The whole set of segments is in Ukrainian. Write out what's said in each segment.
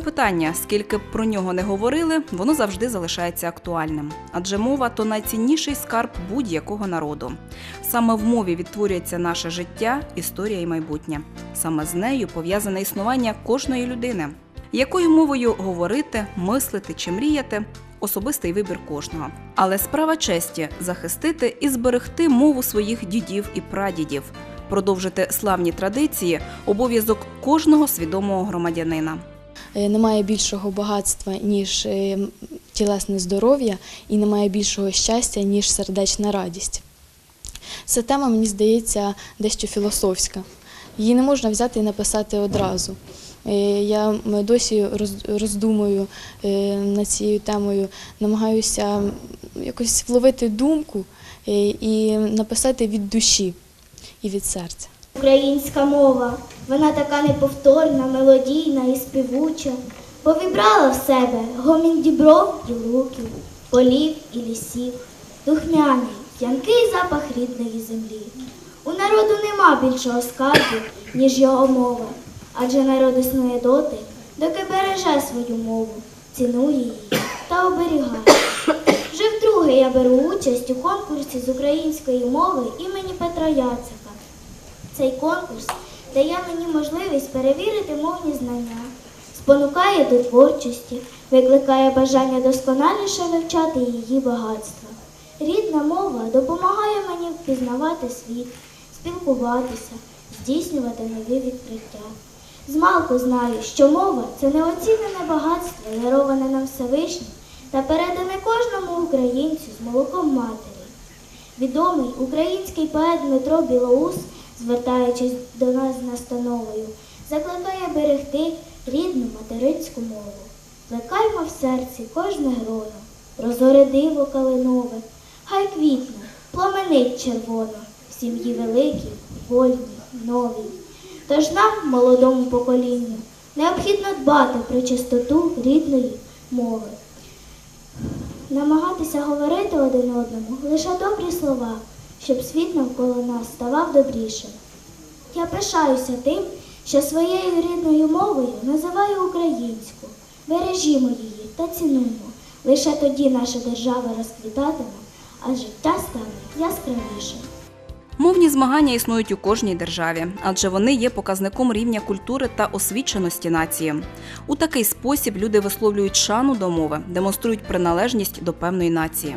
Мовне питання, скільки б про нього не говорили, воно завжди залишається актуальним. Адже мова то найцінніший скарб будь-якого народу. Саме в мові відтворюється наше життя, історія і майбутнє. Саме з нею пов'язане існування кожної людини. Якою мовою говорити, мислити чи мріяти особистий вибір кожного. Але справа честі захистити і зберегти мову своїх дідів і прадідів, продовжити славні традиції обов'язок кожного свідомого громадянина. Е, Немає більшого багатства, ніж е, тілесне здоров'я, і немає більшого щастя, ніж сердечна радість. Ця тема, мені здається, дещо філософська. Її не можна взяти і написати одразу. Е, Я досі роздумую над цією темою, намагаюся якось вловити думку і написати від душі і від серця. Українська мова, вона така неповторна, мелодійна і співуча, бо вібрала в себе гомін дібров і луків, полів і лісів, духмяний, п'янкий запах рідної землі. У народу нема більшого скарбу, ніж його мова, адже народ існує доти, доки береже свою мову, цінує її та оберігає. Вже вдруге я беру участь у конкурсі з української мови імені Петра Яцика. Цей конкурс дає мені можливість перевірити мовні знання, спонукає до творчості, викликає бажання досконаліше вивчати її багатства. Рідна мова допомагає мені впізнавати світ, спілкуватися, здійснювати нові відкриття. Змалку знаю, що мова це неоцінене багатство, дароване нам Всевишнім та передане кожному українцю з молоком матері. Відомий український поет Дмитро Білоус, звертаючись до нас з настановою, закликає берегти рідну материнську мову. Плекаймо в серці кожне гроно, розори диво калинове, хай квітне, пламенить червоно, в сім'ї великій, вольній, новій. Тож нам, молодому поколінню, необхідно дбати про чистоту рідної мови намагатися говорити один одному лише добрі слова, щоб світ навколо нас ставав добрішим. Я пишаюся тим, що своєю рідною мовою називаю українську. Бережімо її та цінуємо. Лише тоді наша держава розквітатиме, а життя стане яскравішим. Мовні змагання існують у кожній державі, адже вони є показником рівня культури та освіченості нації. У такий спосіб люди висловлюють шану до мови, демонструють приналежність до певної нації.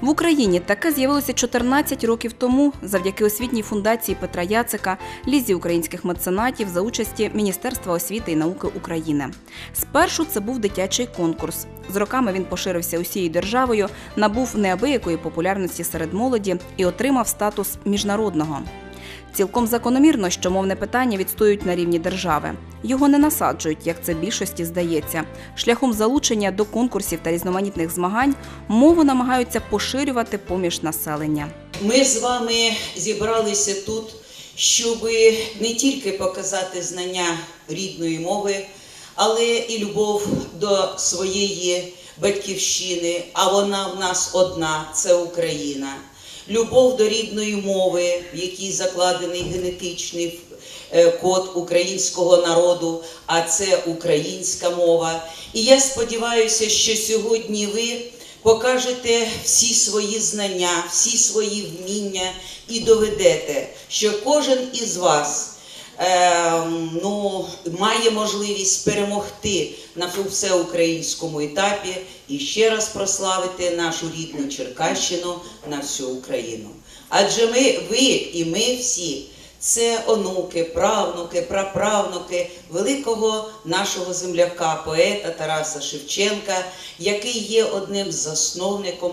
В Україні таке з'явилося 14 років тому завдяки освітній фундації Петра Яцика, лізі українських меценатів за участі Міністерства освіти і науки України. Спершу це був дитячий конкурс. З роками він поширився усією державою, набув неабиякої популярності серед молоді і отримав статус міжнародного. Цілком закономірно, що мовне питання відстоюють на рівні держави. Його не насаджують, як це більшості здається. Шляхом залучення до конкурсів та різноманітних змагань мову намагаються поширювати поміж населення. Ми з вами зібралися тут, щоб не тільки показати знання рідної мови, але і любов до своєї батьківщини. А вона в нас одна це Україна. Любов до рідної мови, в якій закладений генетичний е, код українського народу, а це українська мова. І я сподіваюся, що сьогодні ви покажете всі свої знання, всі свої вміння і доведете, що кожен із вас ну, має можливість перемогти на всеукраїнському етапі і ще раз прославити нашу рідну Черкащину на всю Україну. Адже ми, ви і ми всі. Це онуки, правнуки, праправнуки великого нашого земляка, поета Тараса Шевченка, який є одним з засновником,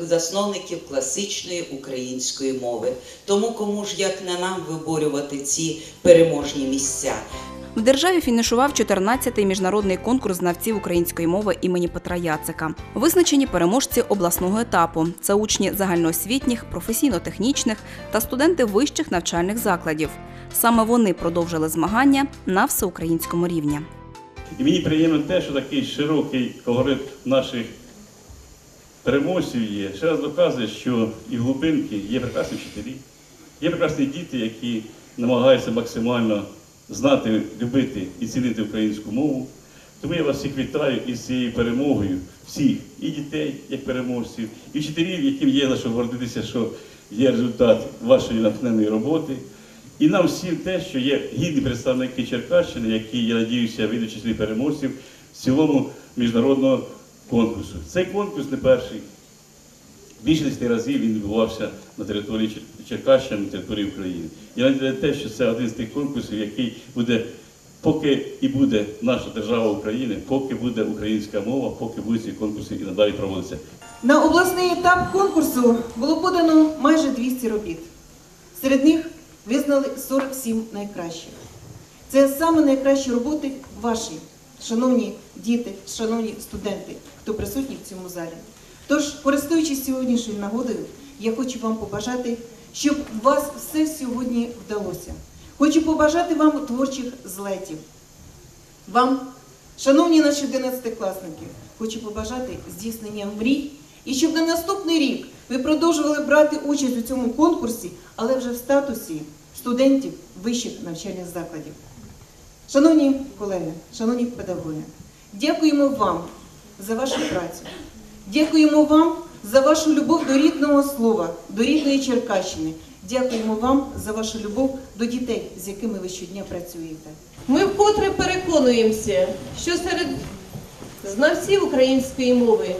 засновників класичної української мови. Тому кому ж як не нам виборювати ці переможні місця? В державі фінішував 14-й міжнародний конкурс знавців української мови імені Петра Яцика. Визначені переможці обласного етапу. Це учні загальноосвітніх, професійно-технічних та студенти вищих навчальних закладів. Саме вони продовжили змагання на всеукраїнському рівні. І мені приємно те, що такий широкий колорит наших переможців є. Ще раз доказує, що і в глибинки є прекрасні вчителі, є прекрасні діти, які намагаються максимально знати, любити і цінити українську мову. Тому я вас всіх вітаю із цією перемогою, всіх, і дітей, як переможців, і вчителів, яким є за що гордитися, що є результат вашої натхненної роботи. І нам всім те, що є гідні представники Черкащини, які, я надіюся, вийдуть числі переможців в цілому міжнародного конкурсу. Цей конкурс не перший. Більше 10 разів він відбувався на території Чер- Черкащини, на території України. Я надію те, що це один з тих конкурсів, який буде, поки і буде наша держава України, поки буде українська мова, поки будуть ці конкурси і надалі проводитися. На обласний етап конкурсу було подано майже 200 робіт. Серед них визнали 47 найкращих. Це саме найкращі роботи ваші, шановні діти, шановні студенти, хто присутній в цьому залі. Тож, користуючись сьогоднішньою нагодою, я хочу вам побажати, щоб у вас все сьогодні вдалося. Хочу побажати вам творчих злетів. Вам, шановні наші 11-класники, хочу побажати здійснення мрій і щоб на наступний рік ви продовжували брати участь у цьому конкурсі, але вже в статусі студентів вищих навчальних закладів. Шановні колеги, шановні педагоги, дякуємо вам за вашу працю. Дякуємо вам за вашу любов до рідного слова, до рідної Черкащини. Дякуємо вам за вашу любов до дітей, з якими ви щодня працюєте. Ми вкотре переконуємося, що серед знавців української мови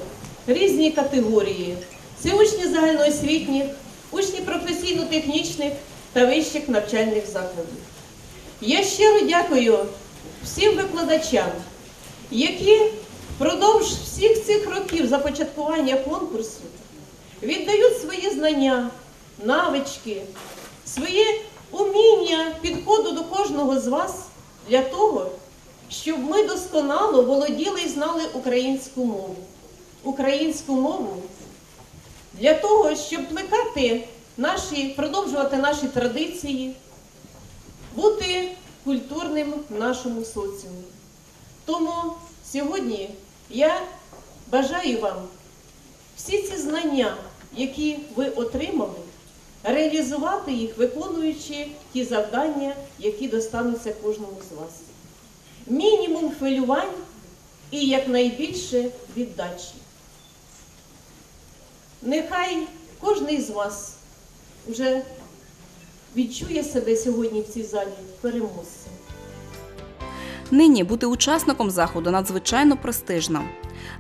різні категорії це учні загальноосвітніх, учні професійно-технічних та вищих навчальних закладів. Я щиро дякую всім викладачам, які впродовж всіх цих років започаткування конкурсу віддають свої знання, навички, своє уміння підходу до кожного з вас для того, щоб ми досконало володіли і знали українську мову. Українську мову для того, щоб плекати наші, продовжувати наші традиції, бути культурним в нашому соціумі. Тому сьогодні я бажаю вам всі ці знання, які ви отримали, реалізувати їх, виконуючи ті завдання, які достануться кожному з вас. Мінімум хвилювань і якнайбільше віддачі. Нехай кожен з вас вже відчує себе сьогодні в цій залі переможцем. Нині бути учасником заходу надзвичайно престижно.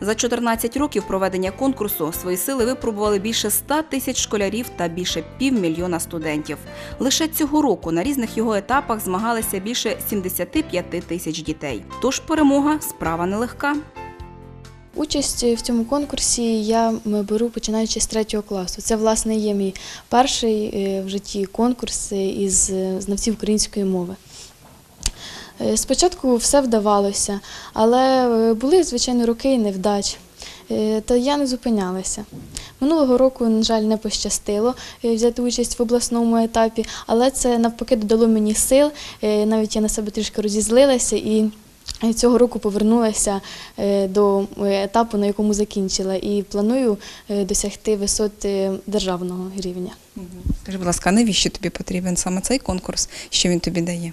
За 14 років проведення конкурсу свої сили випробували більше 100 тисяч школярів та більше півмільйона студентів. Лише цього року на різних його етапах змагалися більше 75 тисяч дітей. Тож перемога справа нелегка. Участь в цьому конкурсі я беру починаючи з третього класу. Це, власне, є мій перший е, в житті конкурс е, із е, знавців української мови. Спочатку все вдавалося, але були, звичайно, роки і невдач. Та я не зупинялася. Минулого року, на жаль, не пощастило взяти участь в обласному етапі, але це навпаки додало мені сил. Навіть я на себе трішки розізлилася і цього року повернулася е, до е, етапу, на якому закінчила, і планую е, досягти висот е, державного рівня. Скажи, будь ласка, навіщо тобі потрібен саме цей конкурс? Що він тобі дає?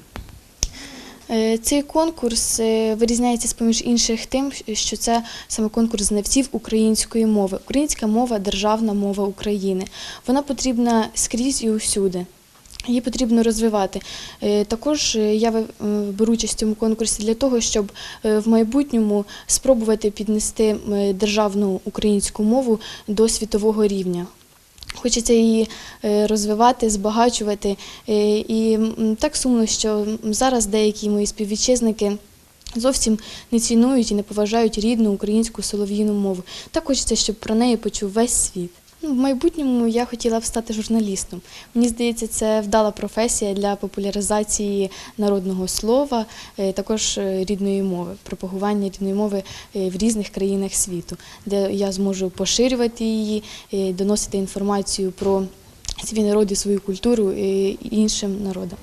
Цей конкурс вирізняється з поміж інших тим, що це саме конкурс знавців української мови. Українська мова державна мова України. Вона потрібна скрізь і усюди. Її потрібно розвивати. Е, Також е, я е, беру участь в цьому конкурсі для того, щоб в майбутньому спробувати піднести державну українську мову до світового рівня. Хочеться її розвивати, збагачувати. І так сумно, що зараз деякі мої співвітчизники зовсім не цінують і не поважають рідну українську солов'їну мову. Так хочеться, щоб про неї почув весь світ. Ну, В майбутньому я хотіла б стати журналістом. Мені здається, це вдала професія для популяризації народного слова, е, також е, рідної мови, пропагування рідної мови е, в різних країнах світу, де я зможу поширювати її, доносити інформацію про свій народ і свою культуру іншим народам.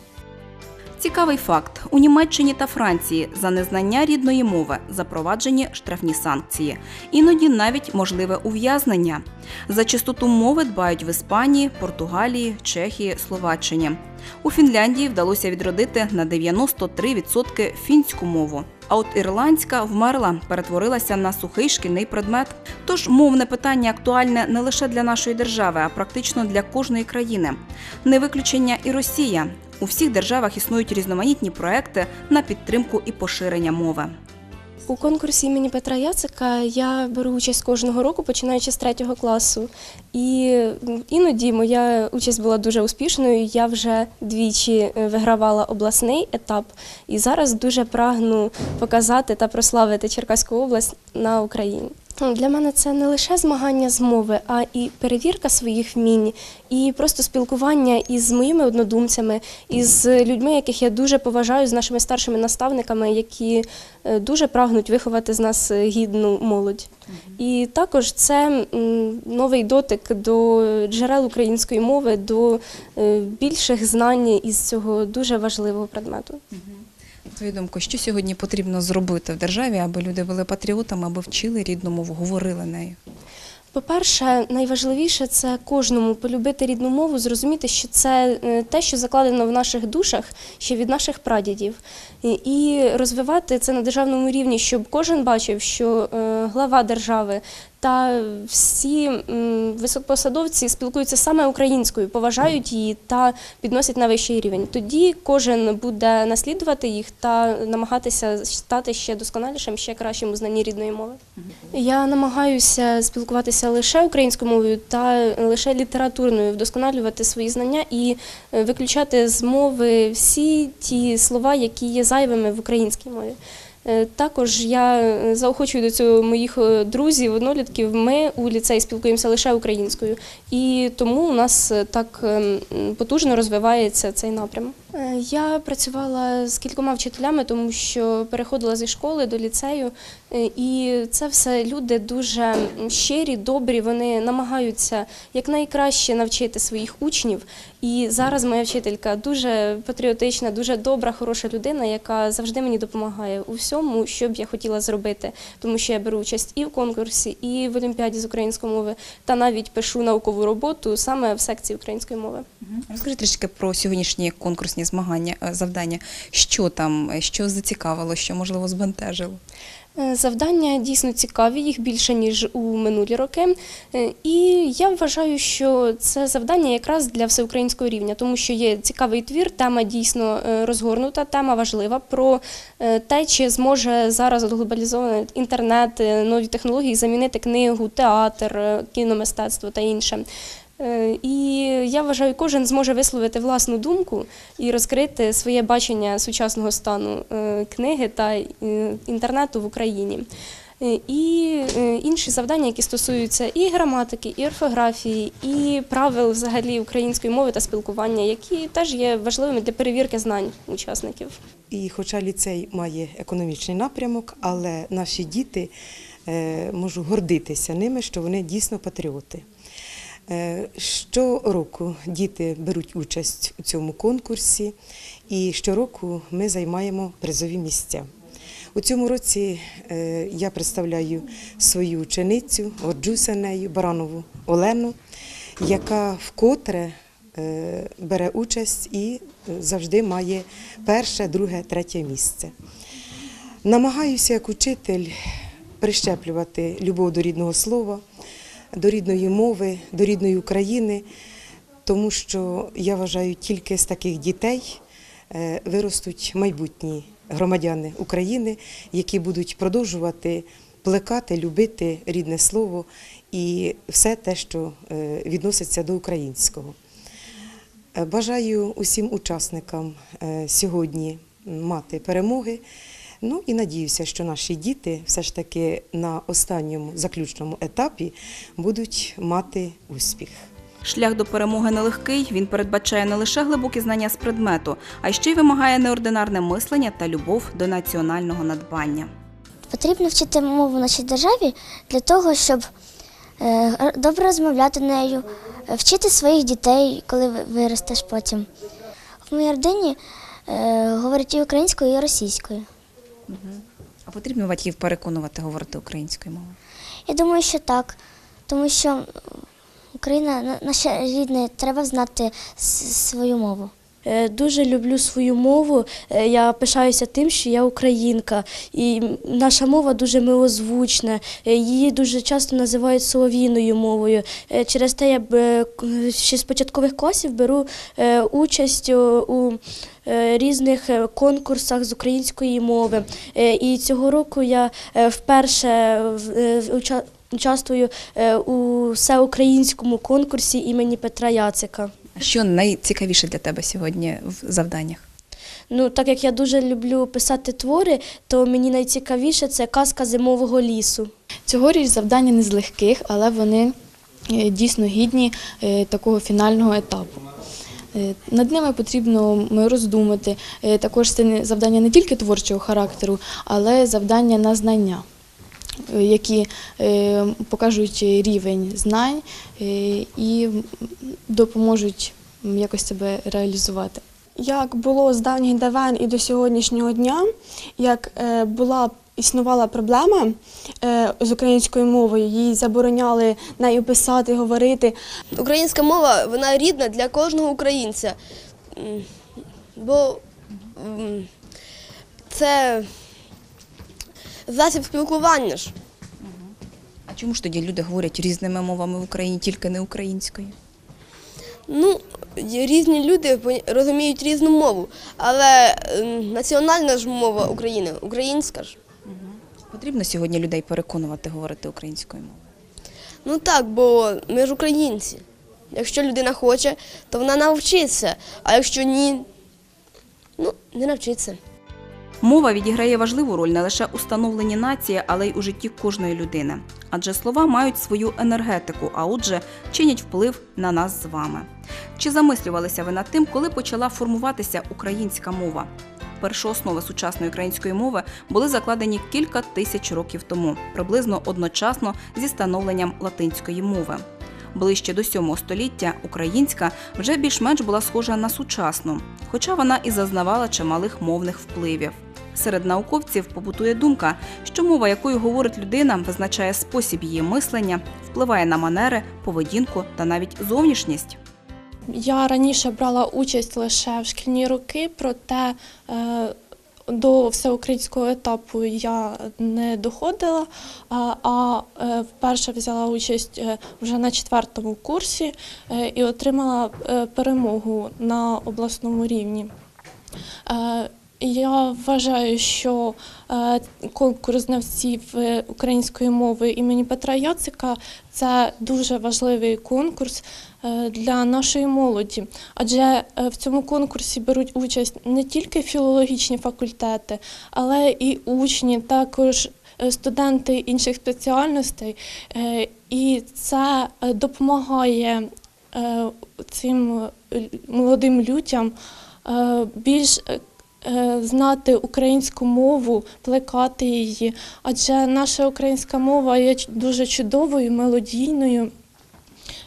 Цікавий факт: у Німеччині та Франції за незнання рідної мови запроваджені штрафні санкції, іноді навіть можливе ув'язнення. За чистоту мови дбають в Іспанії, Португалії, Чехії, Словаччині. У Фінляндії вдалося відродити на 93% фінську мову. А от ірландська вмерла, перетворилася на сухий шкільний предмет. Тож мовне питання актуальне не лише для нашої держави, а практично для кожної країни. Не виключення і Росія. У всіх державах існують різноманітні проекти на підтримку і поширення мови. У конкурсі імені Петра Яцика я беру участь кожного року, починаючи з третього класу. І іноді моя участь була дуже успішною. Я вже двічі е, вигравала обласний етап, і зараз дуже прагну показати та прославити Черкаську область на Україні. Для мене це не лише змагання з мови, а і перевірка своїх вмінь, і просто спілкування із моїми однодумцями, із людьми, яких я дуже поважаю, з нашими старшими наставниками, які е, дуже прагнуть виховати з нас е, гідну молодь. І також це новий дотик до джерел української мови, до е, більших знань із цього дуже важливого предмету. Твою думку, що сьогодні потрібно зробити в державі, аби люди були патріотами, аби вчили рідну мову, говорили нею? По-перше, найважливіше це кожному полюбити рідну мову, зрозуміти, що це е, те, що закладено в наших душах ще від наших прадідів, І- і розвивати це на державному рівні, щоб кожен бачив, що е, глава держави та всі високопосадовці спілкуються саме українською, поважають її та підносять на вищий рівень. Тоді кожен буде наслідувати їх та намагатися стати ще досконалішим, ще кращим у знанні рідної мови. Я намагаюся спілкуватися лише українською мовою та лише літературною, вдосконалювати свої знання і е, виключати з мови всі ті слова, які є зайвими в українській мові. Е, Також я е, заохочую до цього моїх е, друзів, однолітків. Ми у ліцеї спілкуємося лише українською, і тому у нас так ем, потужно розвивається цей напрямок. Е, Я працювала з кількома вчителями, тому що переходила зі школи до ліцею, е, і це все люди дуже щирі, добрі. Вони намагаються якнайкраще навчити своїх учнів. І зараз моя вчителька дуже патріотична, дуже добра, хороша людина, яка завжди мені допомагає у всьому, що б я хотіла зробити, тому що я беру участь і в конкурсі, і в олімпіаді з української мови, та навіть пишу наукову роботу саме в секції української мови. Розкажи трішки про сьогоднішні конкурсні змагання, е, завдання. Що там, е, що зацікавило, що можливо збентежило? Е, Завдання дійсно цікаві, їх більше ніж у минулі роки. І я вважаю, що це завдання якраз для всеукраїнського рівня, тому що є цікавий твір, тема дійсно розгорнута, тема важлива про те, чи зможе зараз глобалізований інтернет, нові технології замінити книгу, театр, кіномистецтво та інше. Е, І я вважаю, кожен зможе висловити власну думку і розкрити своє бачення сучасного стану е, книги та е, інтернету в Україні. І інші завдання, які стосуються і граматики, і орфографії, і правил взагалі української мови та спілкування, які теж є важливими для перевірки знань учасників. І хоча ліцей має економічний напрямок, але наші діти можу гордитися ними, що вони дійсно патріоти. Е, Щороку діти беруть участь у цьому конкурсі, і щороку ми займаємо призові місця. У цьому році е, я представляю свою ученицю, горджуся нею, Баранову Олену, яка вкотре е, бере участь і завжди має перше, друге, третє місце. Намагаюся як учитель прищеплювати любов до рідного слова, до рідної мови, до рідної України, тому що я вважаю, тільки з таких дітей е, виростуть майбутні громадяни України, які будуть продовжувати плекати, любити рідне слово і все те, що е, відноситься до українського. Е, Бажаю усім учасникам сьогодні мати перемоги. Ну і надіюся, що наші діти все ж таки на останньому заключному етапі будуть мати успіх. Шлях до перемоги нелегкий. Він передбачає не лише глибокі знання з предмету, а ще й вимагає неординарне мислення та любов до національного надбання. Потрібно вчити мову в нашій державі для того, щоб е, добре розмовляти нею, е, вчити своїх дітей, коли ви- виростеш потім. В моїй родині Е, говорить і українською, і російською. А потрібно батьків переконувати говорити українською мовою? Я думаю, що так, тому що Україна на- наша рідна, треба знати свою мову. Е, Дуже люблю свою мову. Е, Я пишаюся тим, що я українка, і наша мова дуже милозвучна. Е, Її дуже часто називають солов'їною мовою. Через те я б, ще з початкових класів беру участь у різних е, конкурсах з української мови. Е, І цього року я е, вперше е, участвую е, у всеукраїнському конкурсі імені Петра Яцика. Що найцікавіше для тебе сьогодні в завданнях? Ну, так як я дуже люблю писати твори, то мені найцікавіше це казка зимового лісу. Цьогоріч завдання не з легких, але вони е, дійсно гідні е, такого фінального етапу. Е, Над ними потрібно роздумати. Е, Також це завдання не тільки творчого характеру, але завдання на знання, е, які покажуть рівень знань і допоможуть якось себе реалізувати. як було з давніх давен і до сьогоднішнього дня, як була існувала проблема е, з українською мовою, їй забороняли нею писати, говорити. Українська мова вона рідна для кожного українця. Бо це засіб спілкування ж. А чому ж тоді люди говорять різними мовами в Україні, тільки не українською? Ну, різні люди розуміють різну мову, але національна ж мова України, українська ж. Потрібно сьогодні людей переконувати говорити українською мовою. Ну так, бо ми ж українці. Якщо людина хоче, то вона навчиться, а якщо ні, ну, не навчиться. Мова відіграє важливу роль не лише у становленні нації, але й у житті кожної людини. Адже слова мають свою енергетику, а отже, чинять вплив на нас з вами. Чи замислювалися ви над тим, коли почала формуватися українська мова? Перші основи сучасної української мови були закладені кілька тисяч років тому, приблизно одночасно зі становленням латинської мови. Ближче до 7 століття українська вже більш-менш була схожа на сучасну, хоча вона і зазнавала чималих мовних впливів. Серед науковців побутує думка, що мова, якою говорить людина, визначає спосіб її мислення, впливає на манери, поведінку та навіть зовнішність. Я раніше брала участь лише в шкільні роки, проте е, до всеукраїнського етапу я не доходила, а, е, вперше взяла участь е, вже на четвертому курсі і отримала перемогу на обласному рівні. Я вважаю, що е, конкурс знавців української мови імені Петра Яцика це дуже важливий конкурс е, для нашої молоді. Адже е, в цьому конкурсі беруть участь не тільки філологічні факультети, але і учні, також студенти інших спеціальностей. І це допомагає цим молодим людям більш знати українську мову, плекати її, адже наша українська мова є дуже чудовою, мелодійною.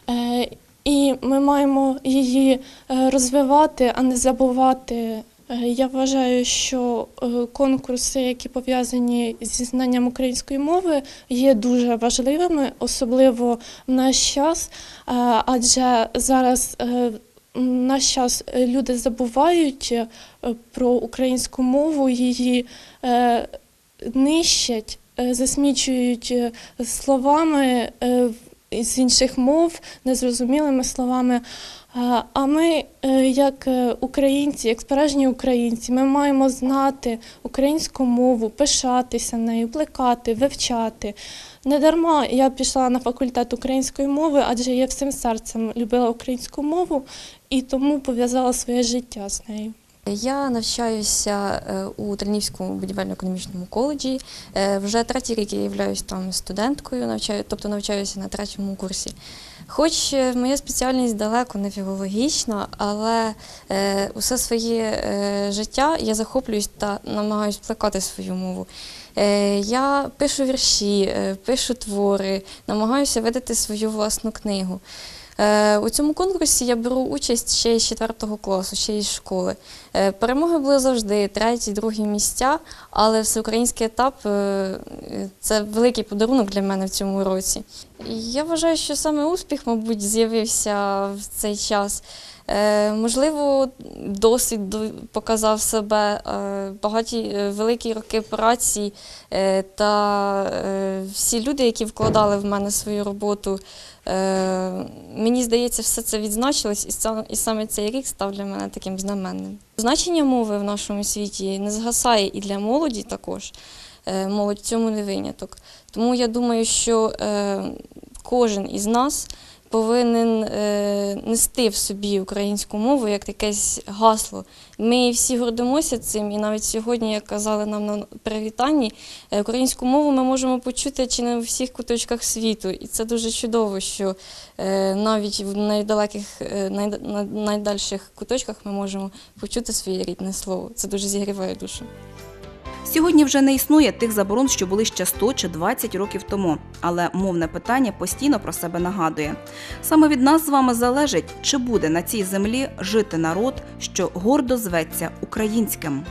Е, І ми маємо її е, розвивати, а не забувати. Е, Я вважаю, що е, конкурси, які пов'язані зі знанням української мови, є дуже важливими, особливо в наш час, е, адже зараз наш час е, люди забувають е, про українську мову, її е, нищать, засмічують словами з інших мов, незрозумілими словами. А- ми, е, як е, українці, як справжні українці, ми маємо знати українську мову, пишатися нею, плекати, вивчати. Недарма я пішла на факультет української мови, адже я всім серцем любила українську мову і тому пов'язала своє життя з нею. Я навчаюся е, у Тренівському будівельно-економічному коледжі. Вже третій рік я являюсь там студенткою, навчаю, тобто навчаюся на третьому курсі. Хоч е, моя спеціальність далеко не філологічна, але е, усе своє е, життя я захоплююсь та намагаюсь плекати свою мову. Е, я пишу вірші, е, пишу твори, намагаюся видати свою власну книгу. Е, У цьому конкурсі я беру участь ще з 4 класу, ще із школи. Е, Перемоги були завжди треті, другі місця, але всеукраїнський етап е, це великий подарунок для мене в цьому році. Я вважаю, що саме успіх, мабуть, з'явився в цей час. Е, Можливо, досвід показав себе е, багаті е, великі роки праці та всі люди, які вкладали в мене свою роботу. Мені здається, все це відзначилось, і саме цей рік став для мене таким знаменним. Значення мови в нашому світі не згасає і для молоді також. Молодь цьому не виняток. Тому я думаю, що кожен із нас повинен е, нести в собі українську мову як якесь гасло. Ми всі гордимося цим, і навіть сьогодні, як казали нам на привітанні, е, українську мову ми можемо почути чи не у всіх куточках світу. І це дуже чудово, що е, навіть в найдалеких, найда- найдальших куточках ми можемо почути своє рідне слово. Це дуже зігріває душу. Сьогодні вже не існує тих заборон, що були ще 100 чи 20 років тому, але мовне питання постійно про себе нагадує. Саме від нас з вами залежить, чи буде на цій землі жити народ, що гордо зветься українським.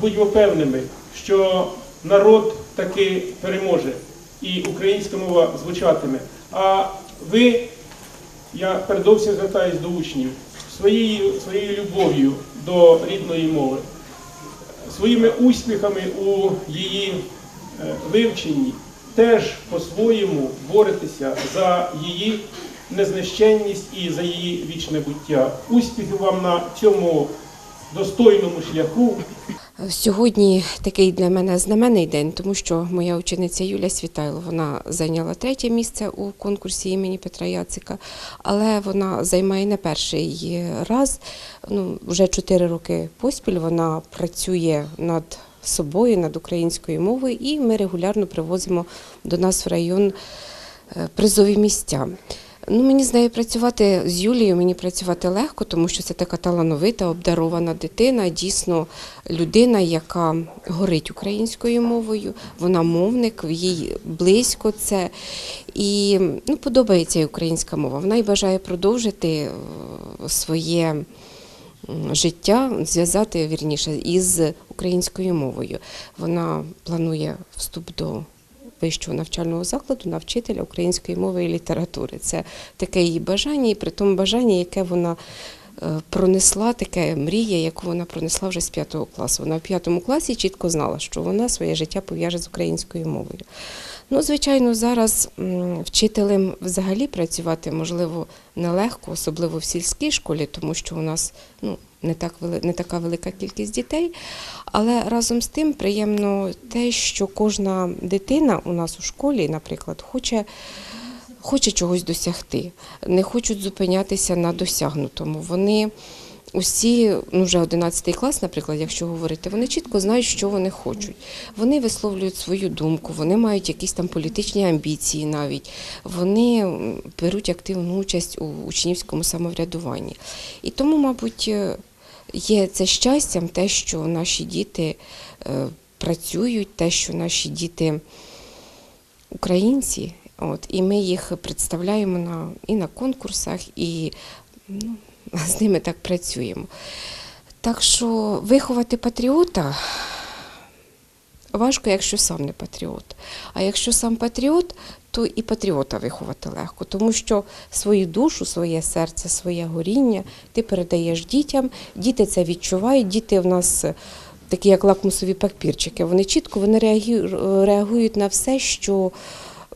Будьмо певними, що народ таки переможе і українська мова звучатиме. А ви, я передовсім звертаюся до учнів, своєю, своєю любов'ю до рідної мови, своїми успіхами у її е, вивченні теж по-своєму боретеся за її незнищенність і за її вічне буття. Успіхів вам на цьому достойному шляху. Сьогодні такий для мене знаменний день, тому що моя учениця Юля Світайло вона зайняла третє місце у конкурсі імені Петра Яцика, але вона займає не перший раз. Ну, вже чотири роки поспіль вона працює над собою, над українською мовою, і ми регулярно привозимо до нас в район е, призові місця. Ну, мені з нею працювати з Юлією, мені працювати легко, тому що це така талановита, обдарована дитина, дійсно людина, яка горить українською мовою, вона мовник, їй близько це. І ну, подобається їй українська мова. Вона й бажає продовжити е, своє життя, зв'язати вірніше із українською мовою. Вона планує вступ до вищого навчального закладу на вчителя української мови і літератури. Це таке її бажання, і при тому бажання, яке вона е, пронесла, таке мрія, яку вона пронесла вже з п'ятого класу. Вона в п'ятому класі чітко знала, що вона своє життя пов'яже з українською мовою. Ну, звичайно, зараз вчителем взагалі працювати можливо нелегко, особливо в сільській школі, тому що у нас ну, не, так не така велика кількість дітей. Але разом з тим приємно те, що кожна дитина у нас у школі, наприклад, хоче. Хоче чогось досягти, не хочуть зупинятися на досягнутому. Вони усі, ну вже 11 клас, наприклад, якщо говорити, вони чітко знають, що вони хочуть. Вони висловлюють свою думку, вони мають якісь там політичні амбіції навіть. Вони беруть активну участь у учнівському самоврядуванні. І тому, мабуть, е, є це щастям те, що наші діти е, працюють, те, що наші діти українці. От, і ми їх представляємо на, і на конкурсах, і ну, з ними так працюємо. Так що виховати патріота важко, якщо сам не патріот. А якщо сам патріот, то і патріота виховати легко, тому що свою душу, своє серце, своє горіння ти передаєш дітям, діти це відчувають, діти в нас. е, Такі як лакмусові папірчики, вони чітко вони реагують на все, що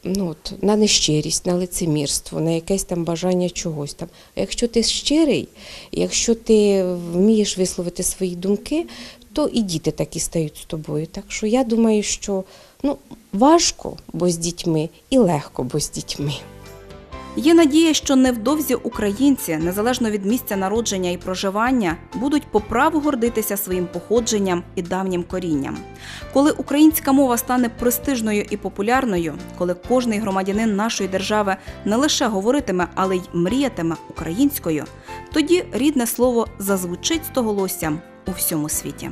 ну, от, на нещирість, на лицемірство, на якесь там бажання чогось там. Якщо ти щирий, якщо ти вмієш висловити свої думки, то і діти такі стають з тобою. Так що я думаю, що ну, важко, бо з дітьми, і легко, бо з дітьми. Є надія, що невдовзі українці, незалежно від місця народження і проживання, будуть по праву гордитися своїм походженням і давнім корінням. Коли українська мова стане престижною і популярною, коли кожний громадянин нашої держави не лише говоритиме, але й мріятиме українською, тоді рідне слово зазвучить стоголоссям у всьому світі.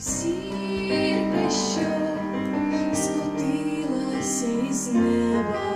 Зірка, що скотилася із неба,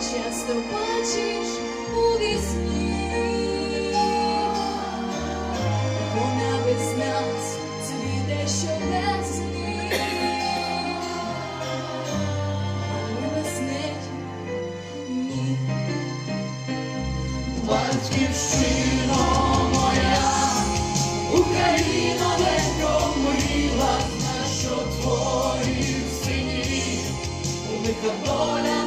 часто бачиш у вісні, вона без нас без неї ні. Батьківщина. Мила, на